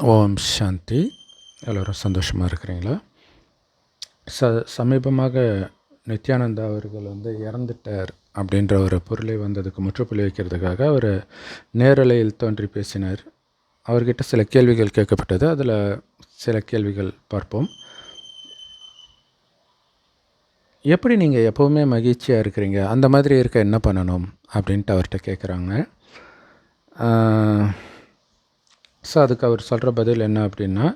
ஓம் சாந்தி. எல்லோரும் சந்தோஷமாக இருக்கிறீங்களா? ச சமீபமாக நித்யானந்தா அவர்கள் வந்து இறந்துட்டார் அப்படின்ற ஒரு பொருளை வந்ததுக்கு முற்றுப்புள்ளி வைக்கிறதுக்காக அவர் நேரலையில் தோன்றி பேசினார். அவர்கிட்ட சில கேள்விகள் கேட்கப்பட்டது. அதில் சில கேள்விகள் பார்ப்போம். எப்படி நீங்கள் எப்போவுமே மகிழ்ச்சியாக இருக்கிறீங்க? அந்த மாதிரி இருக்க என்ன பண்ணணும்? அப்படின்ட்டு அவர்கிட்ட கேட்குறாங்க ஸோ அதுக்கு அவர் சொல்கிற பதில் என்ன அப்படின்னா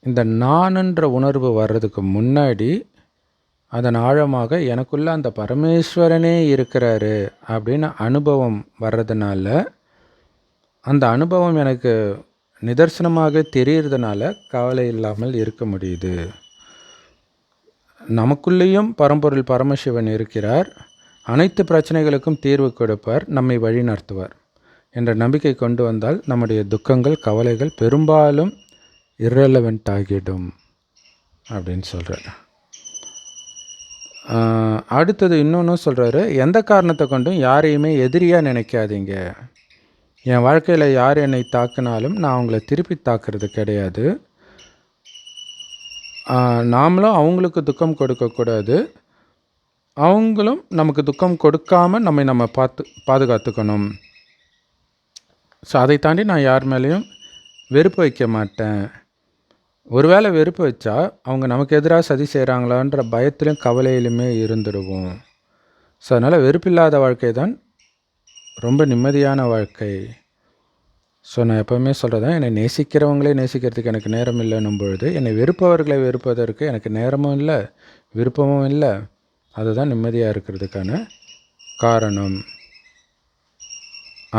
இந்த நானுன்ற உணர்வு வர்றதுக்கு முன்னாடி அதன் ஆழமாக எனக்குள்ளே அந்த பரமேஸ்வரனே இருக்கிறாரு அப்படின்னு அனுபவம் வர்றதுனால அந்த அனுபவம் எனக்கு நிதர்சனமாக தெரியறதுனால கவலை இல்லாமல் இருக்க முடியுது. நமக்குள்ளேயும் பரம்பொருள் பரமசிவன் இருக்கிறார். அனைத்து பிரச்சனைகளுக்கும் தீர்வு கொடுப்பார். நம்மை வழி நடத்துவார். என்ற நம்பிக்கை கொண்டு வந்தால் நம்முடைய துக்கங்கள் கவலைகள் பெரும்பாலும் இரலவெண்ட் ஆகிடும் அப்படின்னு சொல்கிறார் அடுத்தது இன்னொன்று சொல்கிறாரு எந்த காரணத்தை கொண்டும் யாரையுமே எதிரியாக நினைக்காதீங்க. என் வாழ்க்கையில் யார் என்னை தாக்குனாலும் நான் அவங்கள திருப்பி தாக்குறது கிடையாது. நாமளும் அவங்களுக்கு துக்கம் கொடுக்கக்கூடாது அவங்களும் நமக்கு துக்கம் கொடுக்காமல் நம்மை நம்ம பார்த்து பாதுகாத்துக்கணும். ஸோ அதை தாண்டி நான் யார் மேலேயும் வெறுப்பு வைக்க மாட்டேன். ஒருவேளை வெறுப்பு வச்சா அவங்க நமக்கு எதிராக சதி செய்கிறாங்களான்ற பயத்திலும் கவலையிலுமே இருந்துடுவோம் ஸோ அதனால் வெறுப்பில்லாத வாழ்க்கை தான் ரொம்ப நிம்மதியான வாழ்க்கை. ஸோ நான் எப்போவுமே சொல்கிறதான் என்னை நேசிக்கிறவங்களே நேசிக்கிறதுக்கு எனக்கு நேரம் இல்லைன்னும் பொழுது என்னை வெறுப்பவர்களை வெறுப்பதற்கு எனக்கு நேரமும் இல்லை விருப்பமும் இல்லை. அதுதான் நிம்மதியாக இருக்கிறதுக்கான காரணம்.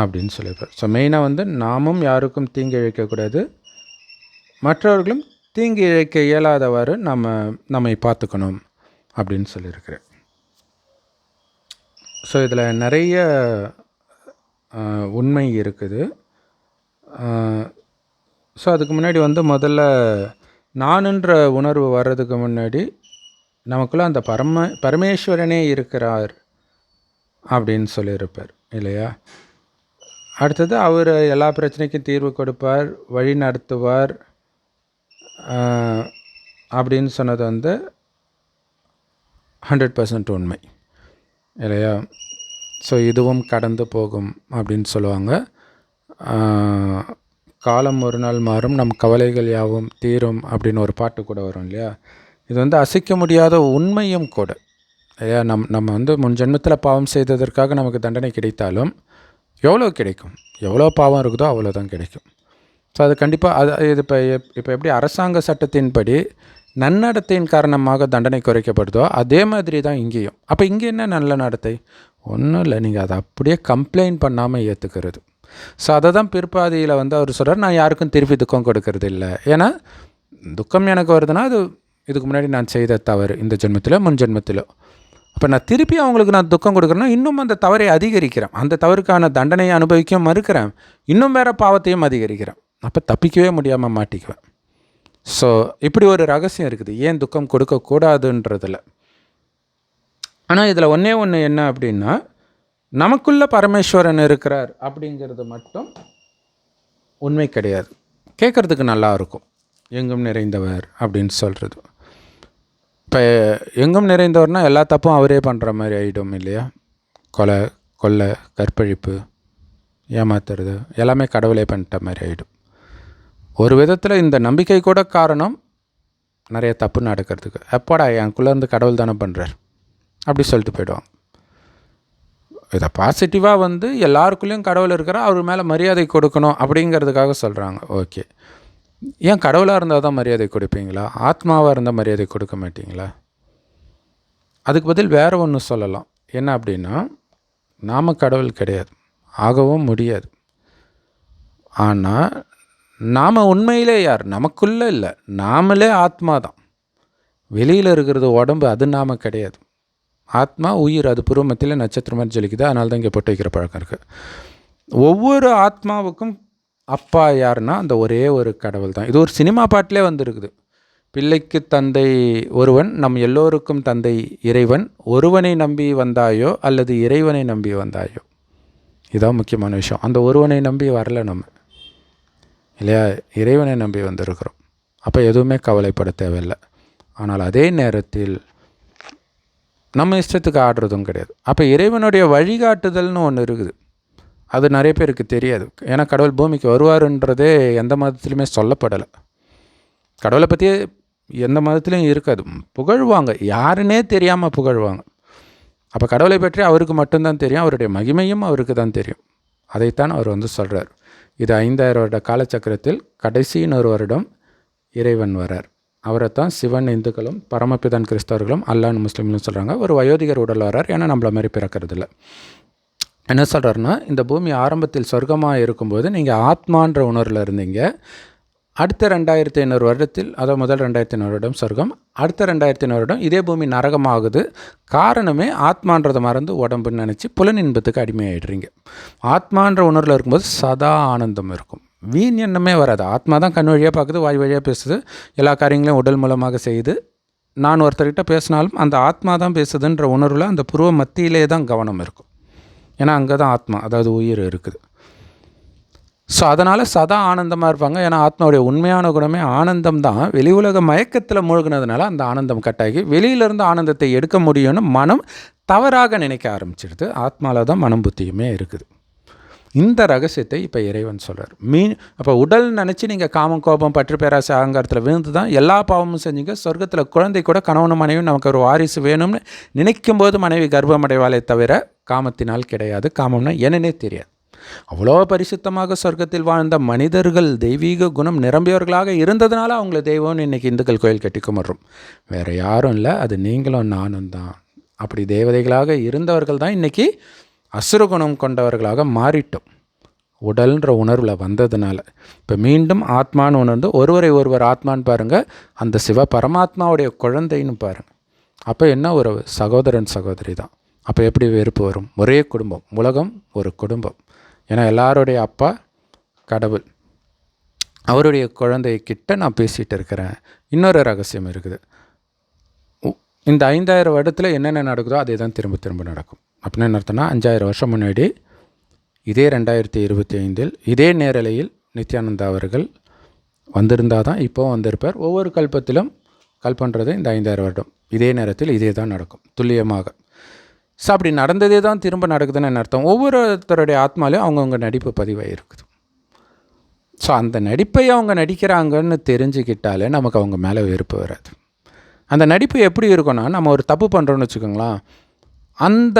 அப்படின்னு சொல்லியிருப்பார். ஸோ மெயினாக வந்து நாமும் யாருக்கும் தீங்கு இழைக்கக்கூடாது மற்றவர்களும் தீங்கு இழைக்க இயலாதவாறு நம்ம நம்மை பார்த்துக்கணும் அப்படின்னு சொல்லியிருக்கிறேன் ஸோ இதில் நிறைய உண்மை இருக்குது. ஸோ அதுக்கு முன்னாடி வந்து முதல்ல நானுன்ற உணர்வு வர்றதுக்கு முன்னாடி நமக்குள்ளே அந்த பரம பரமேஸ்வரனே இருக்கிறார் அப்படின்னு சொல்லியிருப்பார் இல்லையா? அடுத்தது அவர் எல்லா பிரச்சனைக்கும் தீர்வு கொடுப்பார் வழி நடத்துவார் அப்படின்னு சொன்னது வந்து ஹண்ட்ரட் பர்சன்ட் உண்மை. இல்லையா? ஸோ இதுவும் கடந்து போகும் அப்படின்னு சொல்லுவாங்க. காலம் ஒரு நாள் மாறும் நம் கவலைகள் யாவும் தீரும் அப்படின்னு ஒரு பாட்டு கூட வரும் இல்லையா? இது வந்து அசைக்க முடியாத உண்மையும் கூட இல்லையா? நம் நம்ம வந்து முன் ஜென்மத்தில் பாவம் செய்ததற்காக நமக்கு தண்டனை கிடைத்தாலும் எவ்வளோ கிடைக்கும்? எவ்வளோ பாவம் இருக்குதோ அவ்வளோ தான் கிடைக்கும். ஸோ அது கண்டிப்பாக அது இது இப்போ இப்போ எப்படி அரசாங்க சட்டத்தின்படி நன்னடத்தையின் காரணமாக தண்டனை குறைக்கப்படுதோ அதே மாதிரி தான் இங்கேயும். அப்போ இங்கே என்ன நல்ல நடத்தை? ஒன்றும் இல்லை. நீங்கள் அதை அப்படியே கம்ப்ளைண்ட் பண்ணாமல் ஏற்றுக்கிறது ஸோ அதை தான் பிற்பாதியில் வந்து அவர் சொல்கிறார் நான் யாருக்கும் திருப்பி துக்கம் கொடுக்கறது இல்லை. ஏன்னா துக்கம் எனக்கு வருதுன்னா அது இதுக்கு முன்னாடி நான் செய்த தவறு இந்த ஜென்மத்தில் முன் ஜென்மத்திலோ. அப்போ நான் திருப்பி அவங்களுக்கு நான் துக்கம் கொடுக்குறேன்னா இன்னும் அந்த தவறை அதிகரிக்கிறேன். அந்த தவறுக்கான தண்டனையை அனுபவிக்க மறுக்கிறேன். இன்னும் வேறு பாவத்தையும் அதிகரிக்கிறேன். அப்போ தப்பிக்கவே முடியாமல் மாட்டிக்குவேன். ஸோ இப்படி ஒரு ரகசியம் இருக்குது. ஏன் துக்கம் கொடுக்கக்கூடாதுன்றதில் ஆனால் இதில் ஒன்றே ஒன்று என்ன அப்படின்னா நமக்குள்ள பரமேஸ்வரன் இருக்கிறார் அப்படிங்கிறது மட்டும் உண்மை கிடையாது. கேட்குறதுக்கு நல்லா இருக்கும். எங்கும் நிறைந்தவர் அப்படின்னு சொல்கிறது இப்போ எங்கும் நிறைந்தவர்னால் எல்லா தப்பும் அவரே பண்ணுற மாதிரி ஆகிடும் இல்லையா? கொலை கொள்ளை கற்பழிப்பு ஏமாத்துறது எல்லாமே கடவுளே பண்ணிட்ட மாதிரி ஆகிடும் ஒரு விதத்தில் இந்த நம்பிக்கை கூட காரணம் நிறைய தப்பு நடக்கிறதுக்கு. எப்போடா எனக்குள்ளேருந்து கடவுள் தானே பண்ணுறார் அப்படி சொல்லிட்டு போயிடுவாங்க. இதை பாசிட்டிவாக வந்து எல்லாருக்குள்ளேயும் கடவுள் இருக்கிற அவர் மேலே மரியாதை கொடுக்கணும் அப்படிங்கிறதுக்காக சொல்கிறாங்க ஓகே ஏன் கடவுளாக இருந்தால் தான் மரியாதை கொடுப்பீங்களா? ஆத்மாவாக இருந்தால் மரியாதை கொடுக்க மாட்டிங்களா? அதுக்கு பதில் வேறு ஒன்று சொல்லலாம். என்ன அப்படின்னா நாம் கடவுள் கிடையாது. ஆகவும் முடியாது. ஆனால் நாம் உண்மையிலே யார்? நமக்குள்ளே இல்லை. நாமளே ஆத்மா தான். வெளியில் இருக்கிறது உடம்பு அது நாம் கிடையாது. ஆத்மா உயிர் அது புருவமத்தில் நட்சத்திரமாக மாதிரி ஜொலிக்குது. அதனால தான் இங்கே பொட்டு வைக்கிற பழக்கம் இருக்குது ஒவ்வொரு ஆத்மாவுக்கும் அப்பா யாருன்னா அந்த ஒரே ஒரு கடவுள் தான். இது ஒரு சினிமா பாட்டிலே வந்துருக்குது. பிள்ளைக்கு தந்தை ஒருவன் நம் எல்லோருக்கும் தந்தை இறைவன். ஒருவனை நம்பி வந்தாயோ அல்லது இறைவனை நம்பி வந்தாயோ? இதுதான் முக்கியமான விஷயம். அந்த ஒருவனை நம்பி வரல நம்ம. இல்லையா? இறைவனை நம்பி வந்திருக்கிறோம். அப்போ எதுவுமே கவலைப்பட தேவையில்லை. ஆனால் அதே நேரத்தில் நம்ம இஷ்டத்துக்கு ஆடுறதும் கிடையாது. அப்போ இறைவனுடைய வழிகாட்டுதல்னு ஒன்று இருக்குது. அது நிறைய பேருக்கு தெரியாது. ஏன்னா கடவுள் பூமிக்கு வருவாருன்றதே எந்த மதத்துலையுமே சொல்லப்படலை. கடவுளை பற்றியே எந்த மதத்துலையும் இருக்காது. புகழ்வாங்க. யாருன்னே தெரியாமல் புகழ்வாங்க. அப்போ கடவுளை பற்றி அவருக்கு மட்டும்தான் தெரியும். அவருடைய மகிமையும் அவருக்கு தான் தெரியும். அதைத்தான் அவர் வந்து சொல்கிறார் இது ஐந்தாயிரம் வருட காலச்சக்கரத்தில் கடைசியின் ஒரு வருடம் இறைவன் வரார். அவரைத்தான் சிவன் இந்துக்களும் பரமபிதான் கிறிஸ்தவர்களும் அல்லான் முஸ்லீம்களும் சொல்கிறாங்க ஒரு வயோதிகர் உடல் வரார். ஏன்னா நம்மள மாதிரி பிறக்கறதில்ல. என்ன சொல்கிறாருன்னா இந்த பூமி ஆரம்பத்தில் சொர்க்கமாக இருக்கும்போது நீங்கள் ஆத்மான்ற உணர்வில் இருந்தீங்க. அடுத்த ரெண்டாயிரத்தி ஐநூறு வருடத்தில் அதாவது முதல் ரெண்டாயிரத்தி ஐநூறு வருடம் சொர்க்கம் அடுத்த ரெண்டாயிரத்தி ஐநூறு வருடம் இதே பூமி நரகமாகுது. காரணமே ஆத்மான்றதை மறந்து உடம்புன்னு நினச்சி புலன் இன்பத்துக்கு அடிமையாயிடுறீங்க. ஆத்மான்ற உணர்வில் இருக்கும்போது சதா ஆனந்தம் இருக்கும். வீண் எண்ணமே வராது. ஆத்மா தான் கண் வழியாக பார்க்குது வாய் வழியாக பேசுது எல்லா காரியங்களையும் உடல் மூலமாக செய்யுது நான் ஒருத்தர்கிட்ட பேசினாலும் அந்த ஆத்மா தான் பேசுதுன்ற உணர்வில் அந்த புருவ மத்தியிலே தான் கவனம் இருக்கும். ஏன்னா அங்கே தான் ஆத்மா அதாவது உயிர் இருக்குது. ஸோ அதனால் சதா ஆனந்தமாக இருப்பாங்க. ஏன்னா ஆத்மாவுடைய உண்மையான குணமே ஆனந்தம் தான். வெளி உலக மயக்கத்தில் மூழ்கினதுனால அந்த ஆனந்தம் கட்டாகி வெளியிலேருந்து ஆனந்தத்தை எடுக்க முடியும்னு மனம் தவறாக நினைக்க ஆரம்பிச்சிடுது. ஆத்மாவில் தான் மனம் புத்தியுமே இருக்குது. இந்த ரகசியத்தை இப்போ இறைவன் சொல்கிறார் மீன் அப்போ உடல் நினச்சி நீங்கள் காமம் கோபம் பற்று பேராசை அகங்காரத்தில் விழுந்து தான் எல்லா பாவமும் செஞ்சீங்க. சொர்க்கத்தில் குழந்தை கூட கணவனும் மனைவியும் நமக்கு ஒரு வாரிசு வேணும்னு நினைக்கும் போது மனைவி கர்ப்பமடைவாளே தவிர காமத்தினால் கிடையாது. காமம்னா என்னன்னே தெரியாது. அவ்வளோ பரிசுத்தமாக சொர்க்கத்தில் வாழ்ந்த மனிதர்கள் தெய்வீக குணம் நிரம்பியவர்களாக இருந்ததுனால அவங்கள தெய்வம்னு இன்றைக்கி இந்துக்கள் கோயில் கட்டி குமர்றோம் வேறு யாரும் இல்லை அது நீங்களும் நானும் தான். அப்படி தேவதைகளாக இருந்தவர்கள் தான் இன்றைக்கி அசுரகுணம் கொண்டவர்களாக மாறிட்டோம். உடல்ன்ற உணர்வில் வந்ததுனால. இப்போ மீண்டும் ஆத்மான்னு உணர்ந்து ஒருவரை ஒருவர் ஆத்மான்னு பாருங்கள் அந்த சிவ பரமாத்மாவுடைய குழந்தைன்னு பாருங்கள் அப்போ என்ன உறவு? சகோதரன் சகோதரி தான். அப்போ எப்படி வெறுப்பு வரும்? ஒரே குடும்பம். உலகம் ஒரு குடும்பம். ஏன்னா எல்லாருடைய அப்பா கடவுள். அவருடைய குழந்தை கிட்ட நான் பேசிகிட்டு இருக்கிறேன். இன்னொரு ரகசியம் இருக்குது. உ- இந்த ஐந்தாயிரம் வருடத்தில் என்னென்ன நடக்குதோ அதே தான் திரும்ப திரும்ப நடக்கும். அப்படின்னு என்ன அர்த்தம்னா அஞ்சாயிரம் வருஷம் முன்னாடி இதே ரெண்டாயிரத்தி இருபத்தி ஐந்தில் இதே நேரலையில் நித்யானந்தா அவர்கள் வந்திருந்தால் தான் இப்போ வந்திருப்பார். ஒவ்வொரு கல்பத்திலும் கல்பன்றது இந்த ஐந்தாயிரம் வருடம். இதே நேரத்தில் இதே தான் நடக்கும் துல்லியமாக. ஸோ அப்படி நடந்ததே தான் திரும்ப நடக்குதுன்னு என்ன அர்த்தம்? ஒவ்வொருத்தருடைய ஆத்மாலையும் அவங்கவுங்க நடிப்பு பதிவாக இருக்குது ஸோ அந்த நடிப்பை அவங்க நடிக்கிறாங்கன்னு தெரிஞ்சுக்கிட்டாலே நமக்கு அவங்க மேலே வெறுப்பு வராது. அந்த நடிப்பு எப்படி இருக்கும்னா நம்ம ஒரு தப்பு பண்ணுறோன்னு வச்சுக்கோங்களேன். அந்த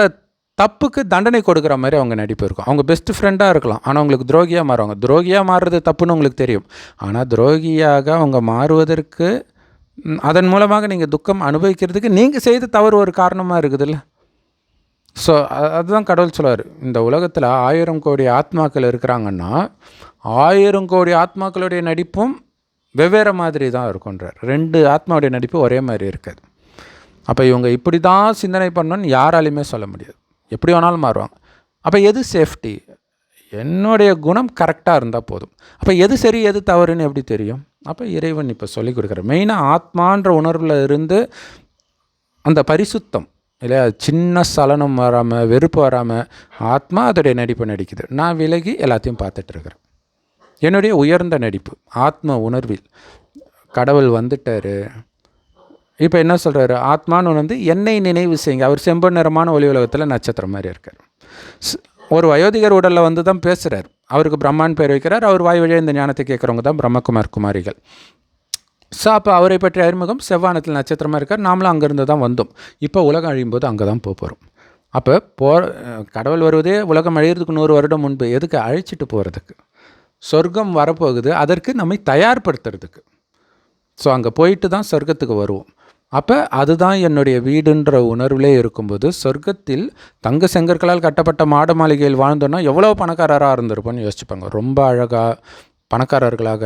தப்புக்கு தண்டனை கொடுக்குற மாதிரி அவங்க நடிப்பு இருக்கும். அவங்க பெஸ்ட் ஃப்ரெண்டாக இருக்கலாம். ஆனால் அவங்களுக்கு துரோகியாக மாறுவாங்க. துரோகியாக மாறுறது தப்புன்னு உங்களுக்கு தெரியும். ஆனால் துரோகியாக அவங்க மாறுவதற்கு அதன் மூலமாக நீங்கள் துக்கம் அனுபவிக்கிறதுக்கு நீங்கள் செய்த தவறு ஒரு காரணமாக இருக்குதுல்ல. ஸோ அதுதான் கடவுள் சொல்லுவார் இந்த உலகத்தில் ஆயிரம் கோடி ஆத்மாக்கள் இருக்கிறாங்கன்னா ஆயிரம் கோடி ஆத்மாக்களுடைய நடிப்பும் வெவ்வேறு மாதிரி தான் இருக்குன்றார் ரெண்டு ஆத்மாவுடைய நடிப்பு ஒரே மாதிரி இருக்காது. அப்போ இவங்க இப்படி தான் சிந்தனை பண்ணணும்னு யாராலையுமே சொல்ல முடியாது. எப்படி வேணாலும் மாறுவாங்க. அப்போ எது சேஃப்டி என்னுடைய குணம் கரெக்டாக இருந்தால் போதும். அப்போ எது சரி எது தவறுன்னு எப்படி தெரியும்? அப்போ இறைவன் இப்போ சொல்லிக் கொடுக்குற மெயினாக ஆத்மான்ற உணர்வில் இருந்து அந்த பரிசுத்தம் இல்லையா? சின்ன சலனம் வராமல் வெறுப்பு வராமல் ஆத்மா அதோடைய நடிப்பை நடிக்குது. நான் விலகி எல்லாத்தையும் பார்த்துட்ருக்குறேன் என்னுடைய உயர்ந்த நடிப்பு ஆத்ம உணர்வில் கடவுள் வந்துட்டார். இப்போ என்ன சொல்கிறாரு ஆத்மான்னு வந்து என்னை நினைவு செய்யுங்க. அவர் செம்பன் நிறமான ஒளி உலகத்தில் நட்சத்திரம் மாதிரி இருக்கார். ஒரு வயோதிகர் உடலில் வந்து தான் பேசுகிறார் அவருக்கு பிரம்மான் பேர் வைக்கிறார். அவர் வாய் வழியாக இந்த ஞானத்தை கேட்குறவங்க தான் பிரம்மகுமார் குமாரிகள். ஸோ அப்போ அவரை பற்றிய அறிமுகம் செவ்வானத்தில் நட்சத்திரமாக இருக்கார். நாமளும் அங்கேருந்து தான் வந்தோம். இப்போ உலகம் அழியும் போது அங்கே தான் போக போகிறோம் அப்போ போ கடவுள் வருவதே உலகம் அழியிறதுக்கு நூறு வருடம் முன்பு. எதுக்கு? அழைச்சிட்டு போகிறதுக்கு சொர்க்கம் வரப்போகுது. அதற்கு நம்மை தயார்படுத்துறதுக்கு. ஸோ அங்கே போயிட்டு தான் சொர்க்கத்துக்கு வருவோம். அப்போ அதுதான் என்னுடைய வீடுன்ற உணர்விலே இருக்கும்போது சொர்க்கத்தில் தங்க செங்கற்களால் கட்டப்பட்ட மாட மாளிகையில் வாழ்ந்தோன்னா எவ்வளோ பணக்காரராக இருந்திருப்போம்னு யோசிச்சுப்பாங்க. ரொம்ப அழகாக பணக்காரர்களாக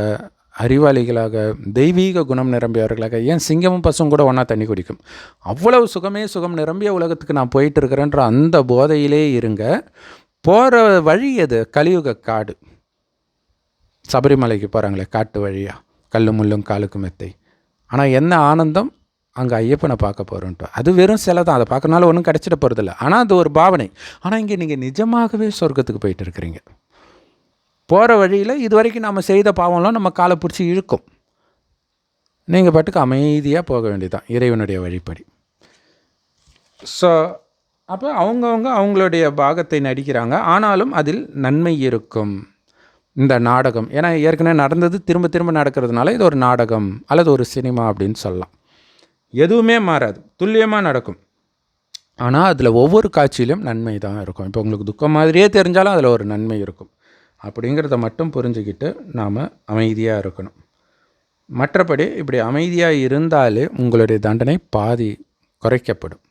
அறிவாளிகளாக தெய்வீக குணம் நிரம்பியவர்களாக ஏன் சிங்கமும் பசும் கூட ஒன்றா தண்ணி குடிக்கும்? அவ்வளவு சுகமே சுகம் நிரம்பிய உலகத்துக்கு நான் போயிட்டு இருக்கிறேன்ற அந்த போதையிலே இருங்க. போகிற வழி எது? கலியுக காடு. சபரிமலைக்கு போகிறாங்களே காட்டு வழியாக கல்லு முள்ளும் காலுக்கு மெத்தை. ஆனால் என்ன ஆனந்தம்? அங்கே ஐயப்பனை பார்க்க போகிறோன்ட்டு அது வெறும் சிலை தான். அதை பார்க்கறனால ஒன்றும் கிடச்சிட போகிறதில்ல ஆனால் அது ஒரு பாவனை. ஆனால் இங்கே நீங்கள் நிஜமாகவே சொர்க்கத்துக்கு போயிட்டு இருக்கிறீங்க. போகிற வழியில் இது வரைக்கும் நம்ம செய்த பாவம்லாம் நம்ம காலை பிடிச்சி இழுக்கும். நீங்கள் பாட்டுக்கு அமைதியாக போக வேண்டியதுதான். இறைவனுடைய வழிப்படி. ஸோ அப்போ அவங்கவுங்க அவங்களுடைய பாகத்தை நடிக்கிறாங்க. ஆனாலும் அதில் நன்மை இருக்கும். இந்த நாடகம். ஏன்னா ஏற்கனவே நடந்தது திரும்ப திரும்ப நடக்கிறதுனால இது ஒரு நாடகம் அல்லது ஒரு சினிமா அப்படின்னு சொல்லலாம். எதுவுமே மாறாது. துல்லியமாக நடக்கும். ஆனால் அதில் ஒவ்வொரு காட்சியிலும் நன்மை தான் இருக்கும். இப்போ உங்களுக்கு துக்கம் மாதிரியே தெரிஞ்சாலும் அதில் ஒரு நன்மை இருக்கும். அப்படிங்கிறத மட்டும் புரிஞ்சுக்கிட்டு நாம் அமைதியாக இருக்கணும். மற்றபடி இப்படி அமைதியாக இருந்தாலே உங்களுடைய தண்டனை பாதி குறைக்கப்படும்.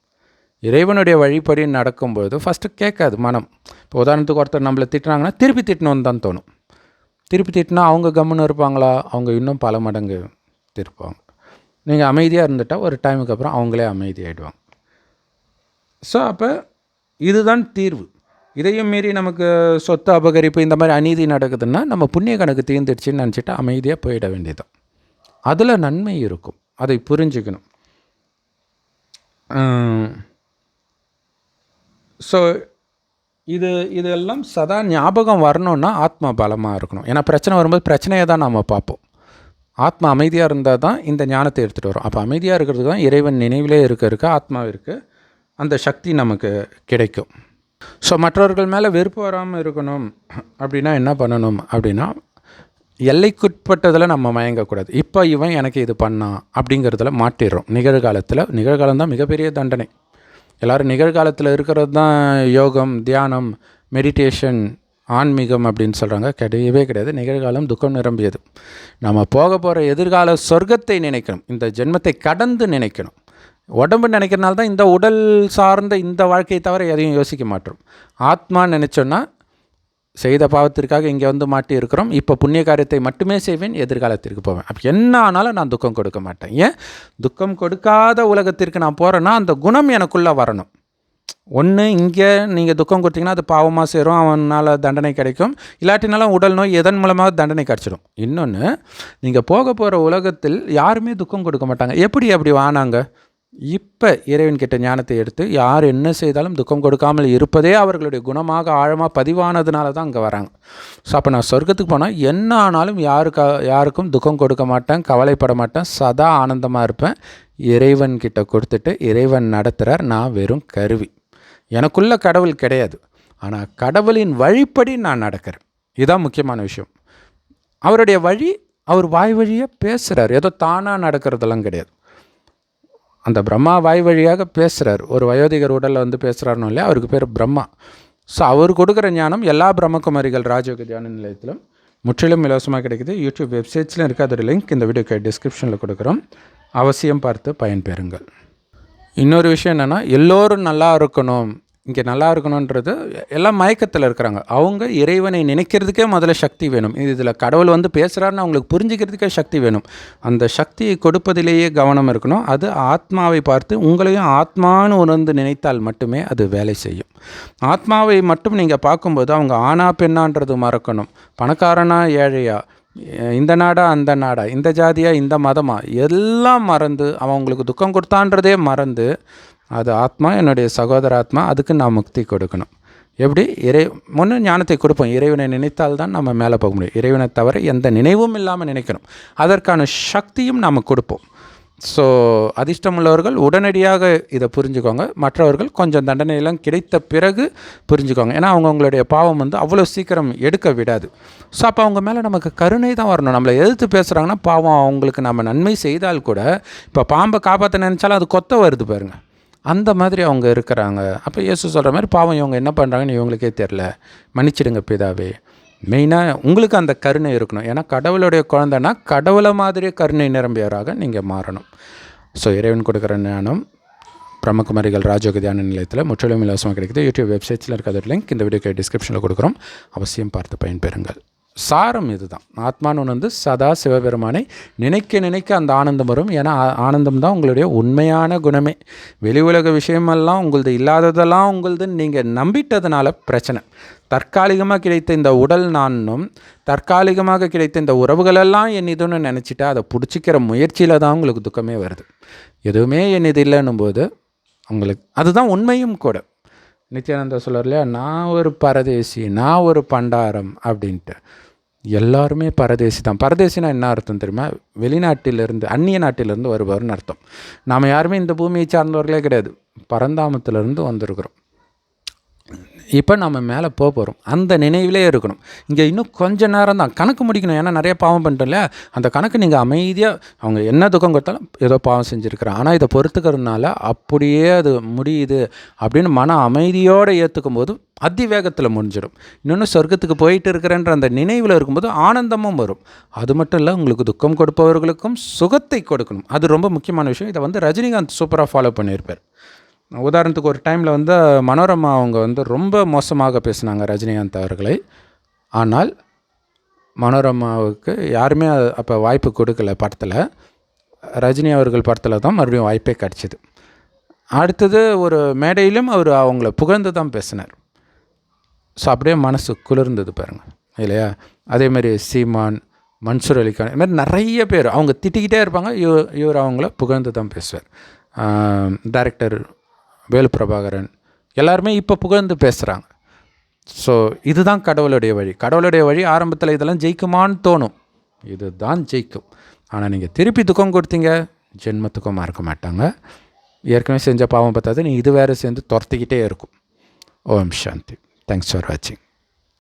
இறைவனுடைய வழிப்படி நடக்கும்போது ஃபஸ்ட்டு கேட்காது மனம். இப்போ உதாரணத்துக்கு ஒருத்தர் நம்மளை திட்டினாங்கன்னா திருப்பி திட்டணும்னு தான் தோணும். திருப்பி திட்டினா அவங்க கம்முன்னு இருப்பாங்களா? அவங்க இன்னும் பல மடங்கு திருப்பாங்க நீங்கள் அமைதியாக இருந்துட்டால் ஒரு டைமுக்கு அப்புறம் அவங்களே அமைதியாகிடுவாங்க ஸோ அப்போ இதுதான் தீர்வு. இதையும் மீறி நமக்கு சொத்து அபகரிப்பு இந்த மாதிரி அநீதி நடக்குதுன்னா நம்ம புண்ணிய கணக்கு தீர்ந்துடுச்சுன்னு நினச்சிட்டு அமைதியாக போயிட வேண்டியதுதான். அதில் நன்மை இருக்கும். அதை புரிஞ்சுக்கணும். ஸோ இது இதெல்லாம் சதா ஞாபகம் வரணுன்னா ஆத்மா பலமாக இருக்கணும். ஏன்னா பிரச்சனை வரும்போது பிரச்சனையை தான் நம்ம பார்ப்போம். ஆத்மா அமைதியாக இருந்தால் தான் இந்த ஞானத்தை எடுத்துகிட்டு வரும். அப்போ அமைதியாக இருக்கிறது தான் இறைவன் நினைவிலே இருக்க இருக்க ஆத்மாவிற்கு அந்த சக்தி நமக்கு கிடைக்கும். ஸோ மற்றவர்கள் மேலே வெறுப்பு வராமல் இருக்கணும் அப்படின்னா என்ன பண்ணணும் அப்படின்னா எல்லைக்குட்பட்டதில் நம்ம மயங்கக்கூடாது. இப்போ இவன் எனக்கு இது பண்ணான் அப்படிங்கிறதுல மாட்டிடுறோம். நிகழ்காலத்தில் நிகழ்காலம் தான் மிகப்பெரிய தண்டனை. எல்லோரும் நிகழ்காலத்தில் இருக்கிறது தான் யோகம் தியானம் மெடிடேஷன் ஆன்மீகம் அப்படின்னு சொல்கிறாங்க கிடையவே கிடையாது. நிகழ்காலம் துக்கம் நிரம்பியது. நம்ம போக போகிற எதிர்கால சொர்க்கத்தை நினைக்கணும். இந்த ஜென்மத்தை கடந்து நினைக்கணும். உடம்பு நினைக்கிறனால தான் இந்த உடல் சார்ந்த இந்த வாழ்க்கையை தவிர எதையும் யோசிக்க மாட்டோம். ஆத்மா நினச்சோன்னா செய்த பாவத்திற்காக இங்கே வந்து மாட்டி இருக்கிறோம். இப்போ புண்ணிய காரியத்தை மட்டுமே செய்வேன் எதிர்காலத்திற்கு போவேன். அப்போ என்ன ஆனாலும் நான் துக்கம் கொடுக்க மாட்டேன். ஏன்? துக்கம் கொடுக்காத உலகத்திற்கு நான் போகிறேன்னா அந்த குணம் எனக்குள்ளே வரணும். ஒன்று இங்கே நீங்கள் துக்கம் கொடுத்தீங்கன்னா அது பாவமாக சேரும் அவனால் தண்டனை கிடைக்கும். இல்லாட்டினாலும் உடல் நோய் எதன் மூலமாக தண்டனை கிடச்சிடும். இன்னொன்று நீங்கள் போக போகிற உலகத்தில் யாருமே துக்கம் கொடுக்க மாட்டாங்க. எப்படி அப்படி வானாங்க? இப்போ இறைவன் கிட்ட ஞானத்தை எடுத்து யார் என்ன செய்தாலும் துக்கம் கொடுக்காமல் இருப்பதே அவர்களுடைய குணமாக ஆழமாக பதிவானதுனால தான் அங்கே வராங்க. ஸோ அப்போ நான் சொர்க்கத்துக்கு போனால் என்ன ஆனாலும் யாருக்கா யாருக்கும் துக்கம் கொடுக்க மாட்டேன் கவலைப்பட மாட்டேன் சதா ஆனந்தமாக இருப்பேன். இறைவன் கிட்ட கொடுத்துட்டு இறைவன் நடத்துகிறார் நான் வெறும் கருவி. எனக்குள்ள கடவுள் கிடையாது. ஆனால் கடவுளின் வழிப்படி நான் நடக்கிறேன். இதுதான் முக்கியமான விஷயம். அவருடைய வழி அவர் வாய் வழியாக பேசுகிறார் ஏதோ தானாக நடக்கிறதெல்லாம் கிடையாது. அந்த பிரம்மா வாய் வழியாக பேசுகிறார் ஒரு வயோதிகர் உடலில் வந்து பேசுகிறாருன்னு இல்லையா? அவருக்கு பேர் பிரம்மா. ஸோ அவர் கொடுக்குற ஞானம் எல்லா பிரம்மகுமாரிகள் ராஜயோக தியான நிலையத்திலும் முற்றிலும் இலவசமாக கிடைக்குது. யூடியூப் வெப்சைட்ஸ்லையும் இருக்குது அதோட லிங்க் இந்த வீடியோக்கு டிஸ்கிரிப்ஷனில் கொடுக்குறோம். அவசியம் பார்த்து பயன்பெறுங்கள். இன்னொரு விஷயம் என்னென்னா எல்லோரும் நல்லா இருக்கணும் இங்கே நல்லா இருக்கணுன்றது எல்லாம் மயக்கத்தில் இருக்கிறாங்க. அவங்க இறைவனை நினைக்கிறதுக்கே முதல்ல சக்தி வேணும். இதில் கடவுள் வந்து பேசுகிறாருன்னு அவங்களுக்கு புரிஞ்சுக்கிறதுக்கே சக்தி வேணும். அந்த சக்தியை கொடுப்பதிலேயே கவனம் இருக்கணும். அது ஆத்மாவை பார்த்து உங்களையும் ஆத்மானு உணர்ந்து நினைத்தால் மட்டுமே அது வேலை செய்யும். ஆத்மாவை மட்டும் நீங்கள் பார்க்கும்போது அவங்க ஆனா பெண்ணான்றது மறக்கணும். பணக்காரனா ஏழையா இந்த நாடா அந்த நாடா இந்த ஜாதியா இந்த மதமா? எல்லாம் மறந்து அவன் உங்களுக்கு துக்கம் கொடுத்தான்றதே மறந்து அது ஆத்மா என்னுடைய சகோதர ஆத்மா அதுக்கு நான் முக்தி கொடுக்கணும். எப்படி? இறை முன்னு ஞானத்தை கொடுப்போம். இறைவனை நினைத்தால் தான் நம்ம மேலே போக முடியும். இறைவனை தவிர எந்த நினைவும் இல்லாமல் நினைக்கணும். அதற்கான சக்தியும் நாம் கொடுப்போம். ஸோ அதிர்ஷ்டம் உள்ளவர்கள் உடனடியாக இதை புரிஞ்சுக்கோங்க. மற்றவர்கள் கொஞ்சம் தண்டனையெல்லாம் கிடைத்த பிறகு புரிஞ்சுக்கோங்க. ஏன்னா அவங்கவுங்களுடைய பாவம் வந்து அவ்வளோ சீக்கிரம் எடுக்க விடாது. ஸோ அப்போ அவங்க மேலே நமக்கு கருணை தான் வரணும். நம்மளை எதிர்த்து பேசுகிறாங்கன்னா பாவம் அவங்களுக்கு நம்ம நன்மை செய்தால் கூட இப்போ பாம்பை காப்பாற்ற நினச்சாலும் அது கொத்த வருது பாருங்கள் அந்த மாதிரி அவங்க இருக்கிறாங்க. அப்போ இயேசு சொல்கிற மாதிரி பாவம் இவங்க என்ன பண்ணுறாங்கன்னு இவங்களுக்கே தெரில மன்னிச்சிடுங்க பிதாவே. மெயினாக உங்களுக்கு அந்த கருணை இருக்கணும். ஏன்னா கடவுளுடைய குழந்தைனா கடவுளை மாதிரியே கருணை நிரம்பியவராக நீங்கள் மாறணும். ஸோ இறைவன் கொடுக்குற ஞானம் பிரம்மகுமாரிகள் ராஜோக தியான நிலையத்தில் முற்றிலும் இலவசமாக கிடைக்குது. யூடியூப் வெப்சைட்ஸில் இருக்கிற லிங்க் இந்த வீடியோக்கு டிஸ்கிரிப்ஷனில் கொடுக்குறோம். அவசியம் பார்த்து பயன்பெறுங்கள். சாரம் இதுதான். ஆத்மான்னு வந்து சதா சிவபெருமானை நினைக்க நினைக்க அந்த ஆனந்தம் வரும். ஏன்னா ஆனந்தம் தான் உங்களுடைய உண்மையான குணமே. வெளி உலக விஷயமெல்லாம் உங்களது இல்லாததெல்லாம் உங்களதுன்னு நீங்கள் நம்பிட்டதுனால பிரச்சனை. தற்காலிகமாக கிடைத்த இந்த உடல் நானும் தற்காலிகமாக கிடைத்த இந்த உறவுகளெல்லாம் என் இதுன்னு நினச்சிட்டா அதை பிடிச்சிக்கிற முயற்சியில் தான் உங்களுக்கு துக்கமே வருது. எதுவுமே என் இது இல்லைன்னும் போது உங்களுக்கு அதுதான் உண்மையும் கூட. நித்யானந்தா சொல்றார் இல்லையா? நான் ஒரு பரதேசி நான் ஒரு பண்டாரம் அப்படின்ட்டு. எல்லாருமே பரதேசி தான். பரதேசினா என்ன அர்த்தம் தெரியுமா? வெளிநாட்டிலிருந்து அந்நிய நாட்டிலிருந்து வருபவர்னு அர்த்தம். நாம் யாருமே இந்த பூமியை சார்ந்தவர்களே கிடையாது. பரந்தாமத்திலிருந்து வந்திருக்கிறோம். இப்போ நம்ம மேலே போக போகிறோம். அந்த நினைவிலே இருக்கணும். இங்கே இன்னும் கொஞ்ச நேரம் தான். கணக்கு முடிக்கணும். ஏன்னா நிறைய பாவம் பண்ணிட்டோம்ல இல்லையா? அந்த கணக்கு நீங்கள் அமைதியாக அவங்க என்ன துக்கம் கொடுத்தாலும் ஏதோ பாவம் செஞ்சுருக்கிறேன் ஆனால் இதை பொறுத்துக்கிறதுனால அப்படியே அது முடியுது அப்படின்னு மன அமைதியோடு ஏற்றுக்கும் போது அதிவேகத்தில் முடிஞ்சிடும். இன்னொன்று சொர்க்கத்துக்கு போயிட்டு இருக்கிறேன்ற அந்த நினைவில் இருக்கும்போது ஆனந்தமும் வரும். அது மட்டும் இல்லை உங்களுக்கு துக்கம் கொடுப்பவர்களுக்கும் சுகத்தை கொடுக்கணும். அது ரொம்ப முக்கியமான விஷயம். இதை வந்து ரஜினிகாந்த் சூப்பராக ஃபாலோ பண்ணியிருப்பார். உதாரணத்துக்கு ஒரு டைமில் வந்து மனோரமா அவங்க வந்து ரொம்ப மோசமாக பேசினாங்க ரஜினிகாந்த் அவர்களை. ஆனால் மனோரமாவுக்கு யாருமே அப்போ வாய்ப்பு கொடுக்கல படத்தில். ரஜினி அவர்கள் படத்தில் தான் மறுபடியும் வாய்ப்பே கிடச்சிது. அடுத்தது ஒரு மேடையிலும் அவர் அவங்கள புகழ்ந்து தான் பேசினார். ஸோ அப்படியே மனசு குளிர்ந்தது பாருங்கள் இல்லையா? அதேமாதிரி சீமான் மன்சூர் அலிகான் இது மாதிரி நிறைய பேர் அவங்க திட்டிக்கிட்டே இருப்பாங்க. இவர் இவர் அவங்கள புகழ்ந்து தான் பேசுவார். டைரக்டர் வேலு பிரபாகரன் எல்லாருமே இப்போ புகழ்ந்து பேசுகிறாங்க ஸோ இதுதான் கடவுளுடைய வழி. கடவுளுடைய வழி ஆரம்பத்தில் இதெல்லாம் ஜெயிக்குமான்னு தோணும். இதுதான் ஜெயிக்கும். ஆனால் நீங்கள் திருப்பி துக்கம் கொடுத்தீங்க ஜென்மத்துக்கமாக இருக்க மாட்டாங்க. ஏற்கனவே செஞ்ச பாவம் பார்த்தாது நீ இது வேறு சேர்ந்து துரத்திக்கிட்டே இருக்கும். ஓம் சாந்தி. தேங்க்ஸ் ஃபார் வாட்சிங்